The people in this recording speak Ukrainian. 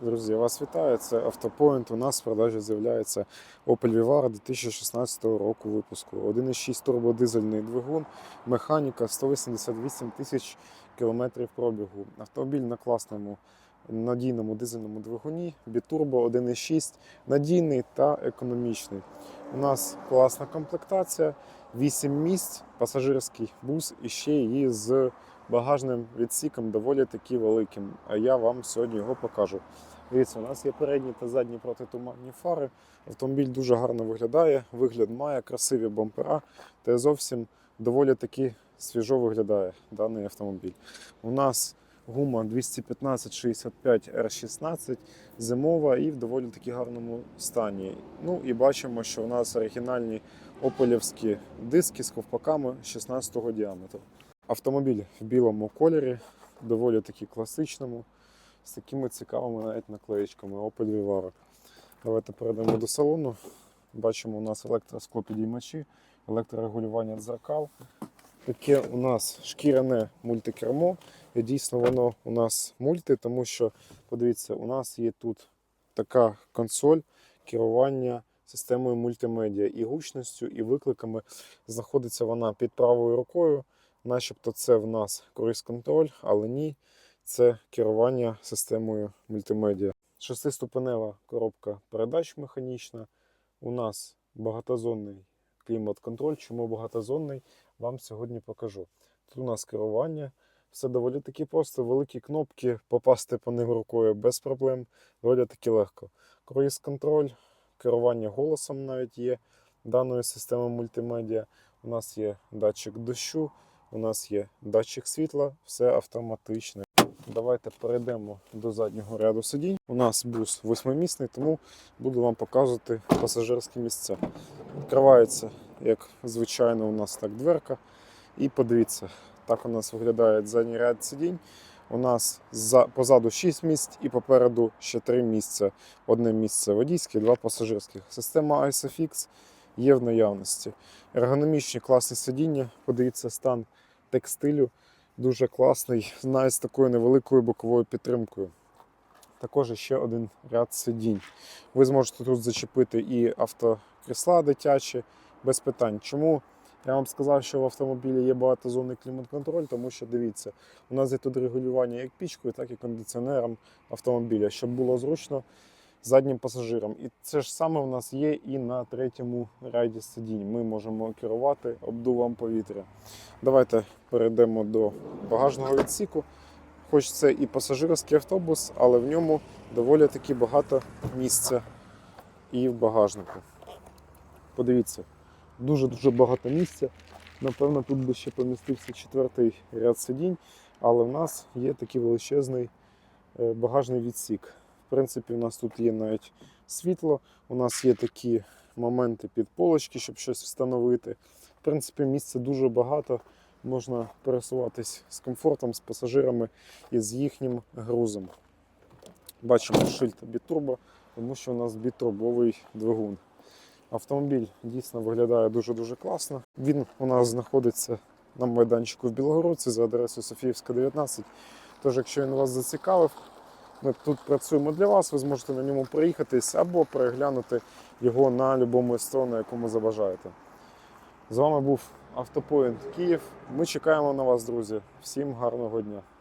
Друзі, я вас вітаю. Це Автопоінт. У нас в продажі з'являється Opel Vivaro 2016 року випуску. 1,6 турбодизельний двигун, механіка 188 тисяч кілометрів пробігу. Автомобіль на класному надійному дизельному двигуні, бітурбо 1,6, надійний та економічний. У нас класна комплектація, 8 місць, пасажирський бус і ще її з багажним відсіком доволі таки великим. А я вам сьогодні його покажу. Дивіться, у нас є передні та задні протитуманні фари. Автомобіль дуже гарно виглядає, вигляд має, красиві бампера та зовсім доволі таки свіжо виглядає даний автомобіль. У нас гума 215-65 R16 зимова і в доволі таки гарному стані. Ну і бачимо, що у нас оригінальні опелівські диски з ковпаками 16 діаметру. Автомобіль в білому кольорі, доволі таки класичному, з такими цікавими навіть наклеєчками Opel Vivaro. Давайте перейдемо до салону. Бачимо, у нас електросклопідіймачі, електрорегулювання дзеркал. Таке у нас шкіряне мультикермо. І дійсно воно у нас мульти, тому що, подивіться, у нас є тут така консоль керування системою мультимедіа і гучністю, і викликами. Знаходиться вона під правою рукою. Начебто це в нас круїз-контроль, але ні, це керування системою мультимедіа. Шестиступенева коробка передач механічна. У нас багатозонний клімат-контроль. Чому багатозонний? Вам сьогодні покажу. Тут у нас керування. Все доволі таки просто, великі кнопки, попасти по ним рукою без проблем, доволі таки легко. Круїз-контроль, керування голосом навіть є даної системи мультимедіа. У нас є датчик дощу, у нас є датчик світла, все автоматичне. Давайте перейдемо до заднього ряду сидінь. У нас бус восьмимісний, тому буду вам показувати пасажирські місця. Відкривається, як звичайно, у нас так дверка. І подивіться, так у нас виглядає задній ряд сидінь. У нас за, позаду 6 місць і попереду ще 3 місця. Одне місце водійське, два пасажирських. Система ISOFIX є в наявності. Ергономічні класні сидіння. Подивіться стан текстилю. Дуже класний, навіть з такою невеликою боковою підтримкою. Також ще один ряд сидінь. Ви зможете тут зачепити і автокрісла дитячі без питань. Чому я вам сказав, що в автомобілі є багатозонний клімат-контроль, тому що дивіться, у нас є тут регулювання як пічкою, так і кондиціонером автомобіля, щоб було зручно заднім пасажирам. І це ж саме в нас є і на третьому ряді сидінь. Ми можемо керувати обдувом повітря. Давайте перейдемо до багажного відсіку. Хоч це і пасажирський автобус, але в ньому доволі таки багато місця і в багажнику. Подивіться, дуже-дуже багато місця. Напевно, тут би ще помістився четвертий ряд сидінь, але в нас є такий величезний е, багажний відсік. В принципі, у нас тут є навіть світло, у нас є такі моменти під полочки, щоб щось встановити. В принципі, місця дуже багато. Можна пересуватись з комфортом, з пасажирами і з їхнім грузом. Бачимо шильд бітурбо, тому що у нас бітурбовий двигун. Автомобіль дійсно виглядає дуже-дуже класно. Він у нас знаходиться на майданчику в Білогородці за адресою Софіївська, 19. Тож, якщо він вас зацікавив, ми тут працюємо для вас, ви зможете на ньому проїхатись або переглянути його на будь-якому СТО, на якому забажаєте. З вами був Автопоінт Київ. Ми чекаємо на вас, друзі. Всім гарного дня!